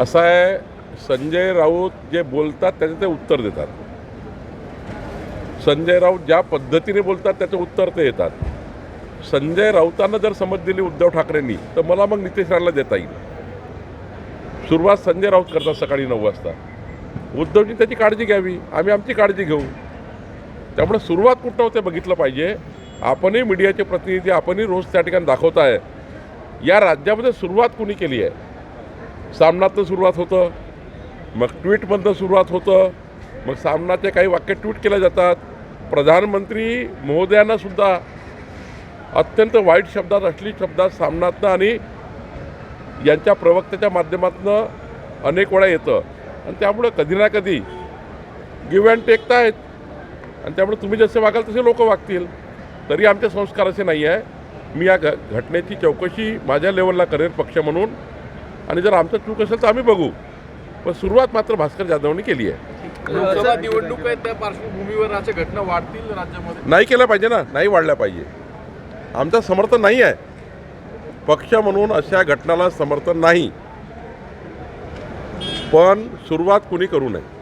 असं आहे संजय राऊत जे बोलतात त्याचे ते उत्तर देतात. संजय राऊत ज्या पद्धतीने बोलतात त्याचं उत्तर ते येतात. संजय राऊतांना जर समज दिली उद्धव ठाकरेंनी तर मला मग नितेश राणला देता येईल. सुरुवात संजय राऊत करतात सकाळी नऊ वाजता. उद्धवजी त्याची काळजी घ्यावी आम्ही आमची काळजी घेऊ. त्यामुळे सुरुवात कुठं होते बघितलं पाहिजे. आपणही मीडियाचे प्रतिनिधी आपणही रोज त्या ठिकाणी दाखवताय. या राज्यामध्ये सुरुवात कुणी केली आहे? सामनातनं सुरुवात होतं. मग ट्विटमधनं सुरुवात होतं. मग सामनाचे काही वाक्य ट्विट केले जातात. प्रधानमंत्री महोदयांनासुद्धा अत्यंत वाईट शब्दात असली शब्दात सामनातनं आणि यांच्या प्रवक्त्याच्या माध्यमातून अनेक वेळा येतं. आणि त्यामुळं कधी ना कधी गिव्ह अँड टेकता आहेत. आणि त्यामुळे तुम्ही जसे वागाल तसे लोक वागतील. तरी आमचे संस्कार असे नाही आहे. मी या घ घटनेची चौकशी माझ्या लेवलला करेन पक्ष म्हणून. आणि जर आमचं चूक असेल तर आम्ही बघू. पण सुरुवात मात्र भास्कर जाधवनी केली आहे. लोकसभा निवडणूक आहे त्या पार्श्वभूमीवर अशा घटना वाढतील राज्यामध्ये? नाही केलं पाहिजे ना नाही वाढल्या पाहिजे. आमचं समर्थन नाही आहे. पक्ष म्हणून अशा घटनाला समर्थन नाही. पण सुरुवात कुणी करू नये?